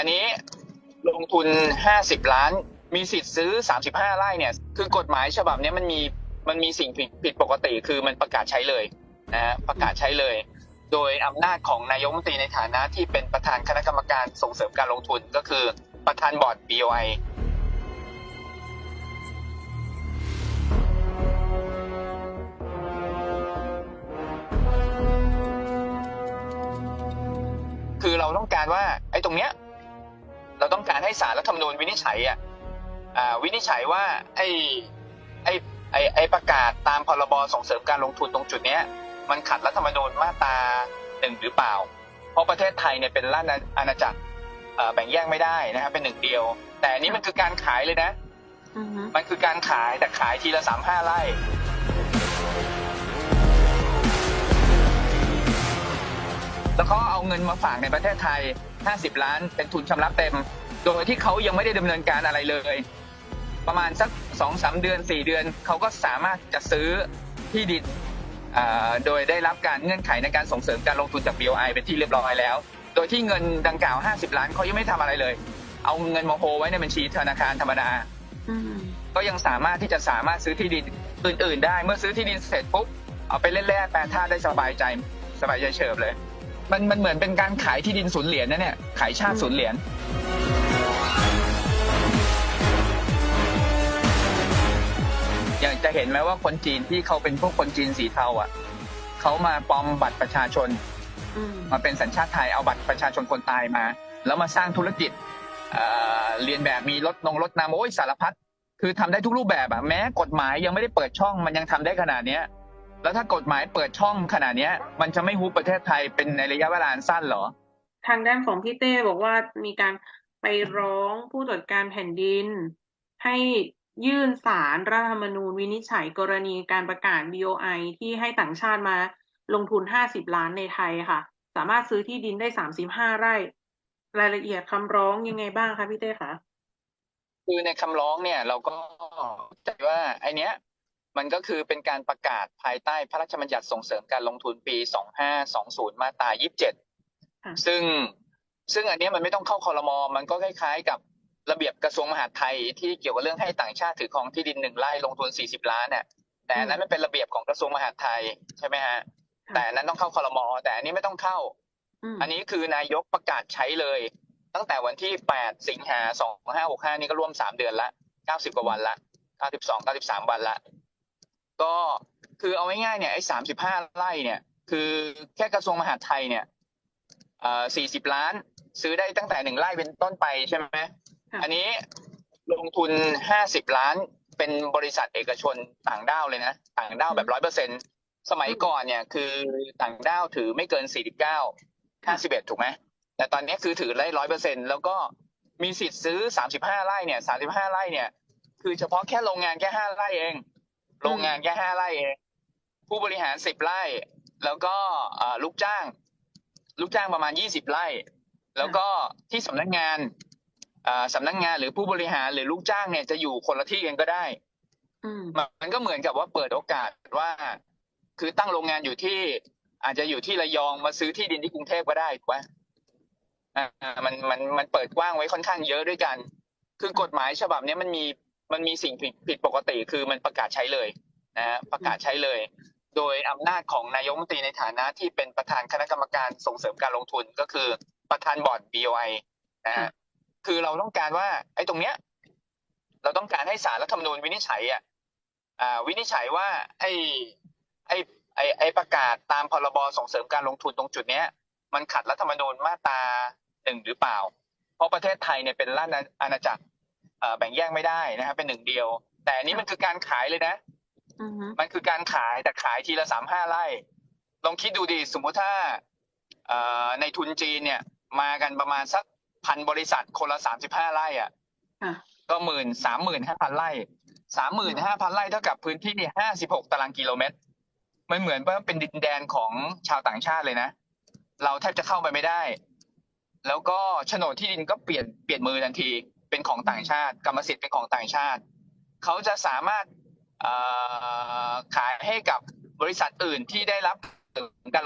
อันนี้ลงทุน 50 ล้าน มีสิทธิ์ซื้อ 35 ไร่เนี่ย คือกฎหมายฉบับนี้มันมีมันมีสิ่งผิดผิดปกติคือมันประกาศใช้เลยนะฮะประกาศใช้เลย โดยอำนาจของนายกรัฐมนตรีในฐานะที่เป็นประธานคณะกรรมการส่งเสริมการลงทุนก็คือประธานบอร์ด BOI คือเราต้องการว่าไอ้ตรงเนี้ย เราต้องการให้สารรัฐธรรมนูญวินิจฉัยอะอ่าวินิจฉัยว่าไอ้ไอ้ไอ้ไอ้ประกาศตามพรบส่งเสริมการลงทุนตรงจุดเนี้ย มันขัดรัฐธรรมนูญมาตราหนึ่งหรือเปล่า เพราะประเทศไทยเนี่ยเป็นราชอาณาจักรเอ่อแบ่งแยกไม่ได้นะครับเป็นหนึ่งเดียว แต่อันนี้มันคือการขายเลยนะอือฮึมันคือการขายแต่ขายทีละสามห้าไร่แล้วเขาเอาเงินมาฝากในประเทศไทย 50 ล้านเป็นทุนชำระเต็ม โดยที่เขายังไม่ได้ดำเนินการอะไรเลย ประมาณสักสองสามเดือนสี่เดือนเขาก็สามารถจะซื้อที่ดินอ่าโดยได้รับการเงื่อนไขในการส่งเสริมการลงทุนจาก BOI เป็นที่เรียบร้อยแล้ว โดยที่เงินดังกล่าว 50 ล้านเขายังไม่ทำอะไรเลย เอาเงินมาโฮไว้ในบัญชีธนาคารธรรมดาอืมก็ยังสามารถที่จะสามารถซื้อที่ดินอื่น ๆ ได้ เมื่อซื้อที่ดินเสร็จปุ๊บเอาไปเล่นแร่แปรธาตุได้สบายใจ สบายใจเฉิบเลย มันมันเหมือนเป็นการขายที่ดินศูนย์เหรียญนะเนี่ย ขายชาติศูนย์เหรียญอย่างจะเห็นไหมว่าคนจีนที่เขาเป็นพวกคนจีนสีเทาอะเขามาปลอมบัตรประชาชนอืมมาเป็นสัญชาติไทยเอาบัตรประชาชนคนตายมา แล้วมาสร้างธุรกิจเอ่อเรียนแบบมีรถนงรถนำโอ้ยสารพัดคือทำได้ทุกรูปแบบอะแม้กฎหมายยังไม่ได้เปิดช่องมันยังทำได้ขนาดเนี้ย แล้วถ้ากฎหมายเปิดช่องขนาดเนี้ยมันจะไม่ฮุบประเทศไทยเป็นในระยะเวลาอันสั้นเหรอ ทางด้านของพี่เต้บอกว่ามีการไปร้องผู้ตรวจการแผ่นดิน ให้ยื่นสารรัฐธรรมนูญวินิจฉัยกรณีการประกาศ BOI ที่ให้ต่างชาติมาลงทุน 50 ล้านในไทยค่ะ สามารถซื้อที่ดินได้ 35 ไร่ รายละเอียดคำร้องยังไงบ้างคะพี่เต้คะคือในคำร้องเนี่ยเราก็ใจว่าไอเนี้ย มันก็คือเป็นการประกาศภายใต้พระราชบัญญัติส่งเสริมการลงทุนปี 2520 มาตรา27ค่ะซึ่งซึ่งอันเนี้ยมันไม่ต้องเข้าคอรมอมันก็คล้ายๆ กับระเบียบกระทรวงมหาดไทยที่เกี่ยวกับเรื่องให้ต่างชาติถือครองที่ดินหนึ่งไร่ลงทุน 40 ล้านเนี่ยแต่อันนั้นมันเป็นระเบียบของกระทรวงมหาดไทยใช่ไหมฮะ แต่อันนั้นต้องเข้าคอรมอแต่อันนี้ไม่ต้องเข้าอืมอันนี้คือนายกประกาศใช้เลย ตั้งแต่วันที่ 8 สิงหา2565 นี่ก็ร่วม 3 เดือนละ 90 กว่าวันละ 92 93 วันละ ก็คือเอาง่ายๆเนี่ยไอ้35ไร่เนี่ย คือแค่กระทรวงมหาดไทยเนี่ยเอ่อ40ล้าน ซื้อได้ตั้งแต่หนึ่งไร่เป็นต้นไปใช่ไหมค่ะอันนี้ลงทุน50ล้านเป็นบริษัทเอกชนต่างด้าวเลยนะ ต่างด้าวแบบร้อยเปอร์เซ็นสมัยก่อนเนี่ยคือต่างด้าวถือไม่เกิน49 51ถูกไหมแต่ตอนนี้คือถือได้ร้อยเปอร์เซ็นแล้วก็มีสิทธิ์ซื้อ35ไร่เนี่ย35ไร่เนี่ย คือเฉพาะแค่โรงงานแค่5ไร่เอง โรงงานแค่5ไร่เองผู้บริหาร10ไร่ แล้วก็เอ่อลูกจ้าง ลูกจ้างประมาณ20ไร่ แล้วก็ที่สำนักงานเอ่อสำนักงานหรือผู้บริหารหรือลูกจ้างเนี่ยจะอยู่คนละที่กันก็ได้อืมมันก็เหมือนกับว่าเปิดโอกาสว่า คือตั้งโรงงานอยู่ที่ อาจจะอยู่ที่ระยองมาซื้อที่ดินที่กรุงเทพก็ได้ถูกไหมอ่ามันมันมันเปิดกว้างไว้ค่อนข้างเยอะด้วยกัน คือกฎหมายฉบับเนี้ยมันมี มันมีสิ่งผิดผิดปกติคือมันประกาศใช้เลยนะฮะประกาศใช้เลย โดยอำนาจของนายกรัฐมนตรีในฐานะที่เป็นประธานคณะกรรมการส่งเสริมการลงทุนก็คือประธานบอร์ด BOI นะฮะคือเราต้องการว่าไอ้ตรงเนี้ย เราต้องการให้สารรัฐธรรมนูญวินิจฉัยอะอ่าวินิจฉัยว่าไอ้ไอ้ไอ้ไอ้ประกาศตามพรบส่งเสริมการลงทุนตรงจุดเนี้ย มันขัดรัฐธรรมนูญมาตราหนึ่งหรือเปล่า เพราะประเทศไทยเนี่ยเป็นราชอาณาจักรเอ่อ แบ่งแยกไม่ได้นะครับเป็นหนึ่งเดียว แต่อันนี้มันคือการขายเลยนะอือฮึมันคือการขายแต่ขายทีละสามห้าไร่ลองคิดดูดิสมมุติถ้าเอ่อในทุนจีนเนี่ย มากันประมาณสักพันบริษัทคนละสามสิบห้าไร่อะค่ะก็หมื่นสามหมื่นห้าพันไร่สามหมื่นห้าพันไร่เท่ากับพื้นที่ห้าสิบหกตารางกิโลเมตร มันเหมือนว่าเป็นดินแดนของชาวต่างชาติเลยนะ เราแทบจะเข้าไปไม่ได้ แล้วก็โฉนดที่ดินก็เปลี่ยนเปลี่ยนมือทันที เป็นของต่างชาติ กรรมสิทธิ์เป็นของต่างชาติ เขาจะสามารถขายให้กับบริษัทอื่นที่ได้รับการ